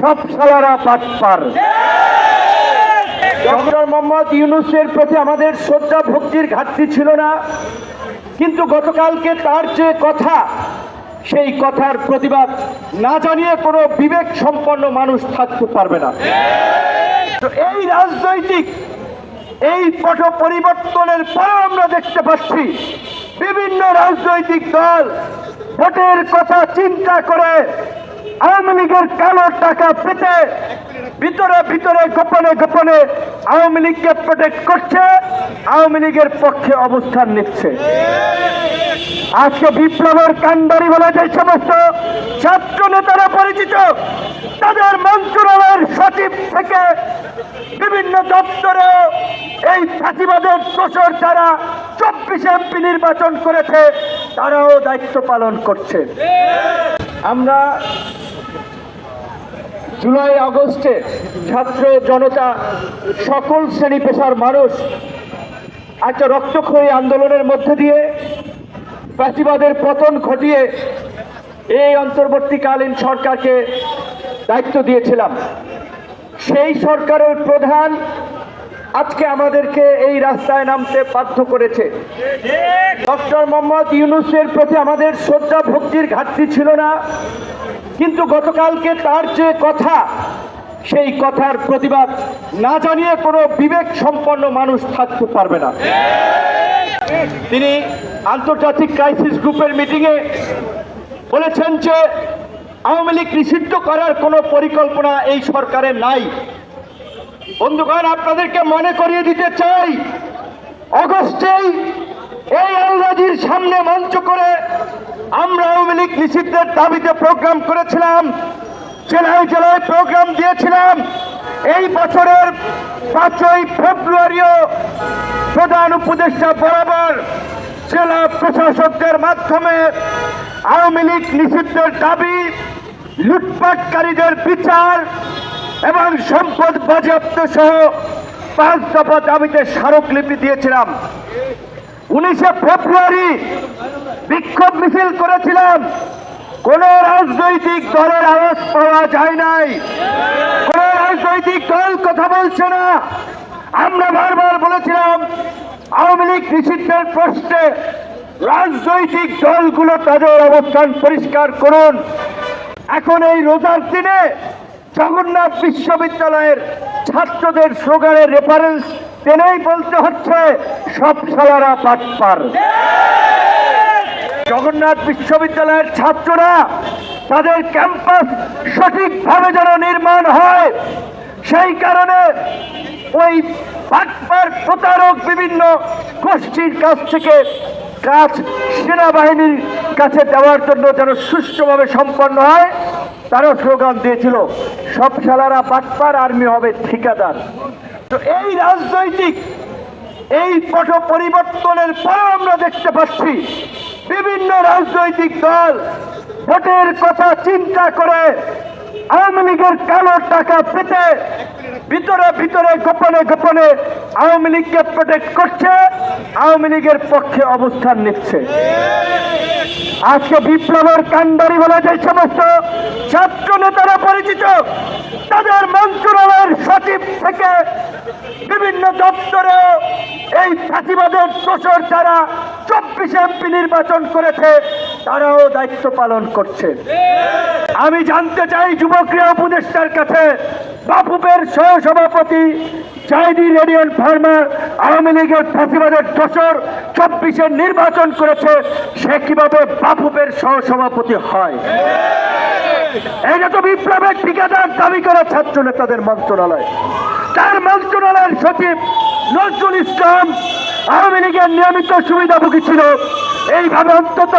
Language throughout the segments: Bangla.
সব সালারা পাটপার ডক্টর মোহাম্মদ ইউনুসের প্রতি আমাদের শ্রদ্ধা ভক্তির ঘাটতি ছিল না, কিন্তু গতকালকে তার যে কথা, সেই কথার প্রতিবাদ না জানিয়ে কোনো বিবেক সম্পন্ন মানুষ থাকতে পারবে না। এই রাজনৈতিক, এই পট পরিবর্তনের পরেও আমরা দেখতে পাচ্ছি বিভিন্ন রাজনৈতিক দল ভোটের কথা চিন্তা করে আওয়ামী লীগের কালো টাকা পেতে ভিতরে ভিতরে, গোপনে গোপনে আওয়ামী লীগকে প্রোটেক্ট করছে, আওয়ামী লীগের পক্ষে অবস্থান নিচ্ছে। আজকে বিপ্লবের কান্ডারি বলে যে সমস্ত ছাত্র নেতারা পরিচিত, তাদের মন্ত্রণালয়ের সচিব থেকে বিভিন্ন দপ্তরে এই ফাঁসিবাদের দোষর যারা চব্বিশ এমপি নির্বাচন করেছে, তারাও দায়িত্ব পালন করছে। আমরা জুলাই আগস্টে ছাত্র জনতা, সকল শ্রেণি পেশার মানুষ একটা রক্তক্ষয়ী আন্দোলনের মধ্যে দিয়ে ফ্যাসিবাদের পতন ঘটিয়ে এই অন্তর্বর্তীকালীন সরকারকে দায়িত্ব দিয়েছিলাম। সেই সরকারের প্রধান আজকে আমাদেরকে এই রাস্তায় নামতে বাধ্য করেছে। ডক্টর মোহাম্মদ ইউনুসের প্রতি আমাদের শ্রদ্ধা, ভক্তির ঘাটতি ছিল না। কিন্তু গতকালকে তার যে কথা, সেই কথার প্রতিবাদ না জানিয়ে কোনো বিবেক সম্পন্ন মানুষ থাকতে পারবে না। তিনি আন্তর্জাতিক ক্রাইসিস গ্রুপের মিটিংয়ে বলেছেন যে, আওয়ামী লীগ নিষিদ্ধ করার কোনো পরিকল্পনা এই সরকারের নাই। বন্ধুগণ, আপনাদেরকে মনে করিয়ে দিতে চাই, অগস্টেই এই আলরাজির সামনে মঞ্চ করে আমরা আওয়ামী লীগ নিষিদ্ধের দাবিতে প্রোগ্রাম করেছিলাম, জেলায় জেলায় প্রোগ্রাম দিয়েছিলাম। এই বছরের পাঁচই ফেব্রুয়ারিও প্রধান উপদেষ্টা বরাবর জেলা প্রশাসকদের মাধ্যমে আওয়ামী লীগ নিষিদ্ধের দাবি, লুটপাটকারীদের বিচার এবং সম্পদ বাজেয়াপ্ত সহ পাঁচ দফা দাবিতে স্মারকলিপি দিয়েছিলাম। উনিশে ফেব্রুয়ারি বিক্ষোভ মিছিল করেছিলাম। কোন রাজনৈতিক দলের আওয়াজ পাওয়া যায় নাই। কোন রাজনৈতিক দল কথা বলছে না। আমরা বারবার বলেছিলাম, আওয়ামী লীগ নিষিদ্ধের প্রশ্নে রাজনৈতিক দলগুলো তাদের অবস্থান পরিষ্কার করুন। এখন এই রোজার দিনে জগন্নাথ বিশ্ববিদ্যালয়ের ছাত্রদের স্লোগানের রেফারেন্স টেনেই বলতে হচ্ছে, সব সালারা পাটপার জগন্নাথ বিশ্ববিদ্যালয়ের ছাত্ররা তাদের ক্যাম্পাস সঠিকভাবে যেন নির্মাণ হয়, সেই কারণে ওই পাটপার প্রতারক বিভিন্ন গোষ্ঠীর কাছ থেকে কাজ সেনাবাহিনীর কাছে দেওয়ার জন্য যেন সুষ্ঠুভাবে সম্পন্ন হয়, তারও স্লোগান দিয়েছিল, সব শালারা পাটপার আর্মি হবে ঠিকাদার। তো এই রাজনৈতিক, এই পট পরিবর্তনের পরেও আমরা দেখতে পাচ্ছি বিভিন্ন রাজনৈতিক দল ভোটের কথা চিন্তা করে আওয়ামী লীগের কালো টাকা পেতে ভিতরে ভিতরে, গোপনে গোপনে আওয়ামী লীগকে প্রোটেক্ট করছে, আওয়ামী লীগের পক্ষে অবস্থান নিচ্ছে। আজকে বিপ্লবের কান্ডারি বলে যে সমস্ত ছাত্র নেতারা পরিচিত, তাদের মন্ত্রণালয়ের সচিব থেকে বিভিন্ন দপ্তরে ফাঁসিবাদের দোষর যারা চব্বিশ এমপি নির্বাচন করেছে, তারাও দায়িত্ব পালন করছে। আমি জানতে চাই যুবক্রিয়া উপদেষ্টার কাছে বাপুপের সহ সভাপতি জাইদি রেডিয়ন ফার্মার আওয়ামী লীগের ফাঁসিবাদের দোষর চব্বিশে নির্বাচন করেছে, সে কীভাবে বাপুপের সহ সভাপতি হয় এটা তো বিপ্লবের ঠিকাদার দাবি করা ছাত্র নেতাদের মন্ত্রণালয়। তার মন্ত্রণালয়ের সচিব নজরুল ইসলাম আওয়ামী লীগের নিয়মিত সুবিধাভোগী ছিল। এইভাবে অন্তত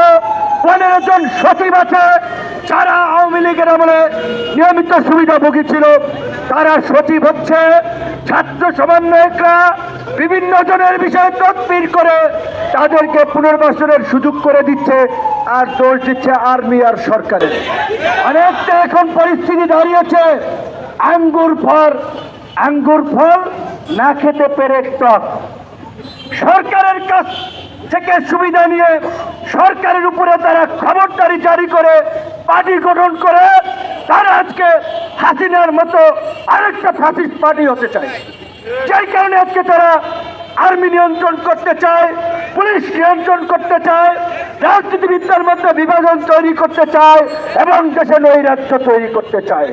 পনেরো জন সচিব আছে, যারা আওয়ামী লীগের আমলে নিয়মিত সুবিধাভোগী ছিল। তারা সচিব হচ্ছে ছাত্র সমন্বয়করা বিভিন্ন জনের বিষয়ে তদবির করে তাদেরকে পুনর্বাসনের সুযোগ করে দিচ্ছে আর দোষ দিচ্ছে আর্মি আর সরকারের। অনেকটা এখন পরিস্থিতি দাঁড়িয়েছে। আঙ্গুর ফল আঙ্গুর ফল না খেতে পেরে টক। সরকারের কাছ থেকে সুবিধা নিয়ে সরকারের উপরে তারা খবরদারি জারি করে পার্টি গঠন করে, তারা আজকে হাসিনার মতো আরেকটা ফ্যাসিস্ট পার্টি হতে চায়। যেই কারণে আজকে তারা আর্মি নিয়ন্ত্রণ করতে চায়, পুলিশ নিয়ন্ত্রণ করতে চায়, রাজনীতিবিদদের মধ্যে বিভাজন তৈরি করতে চায় এবং দেশে নৈরাজ্য তৈরি করতে চায়।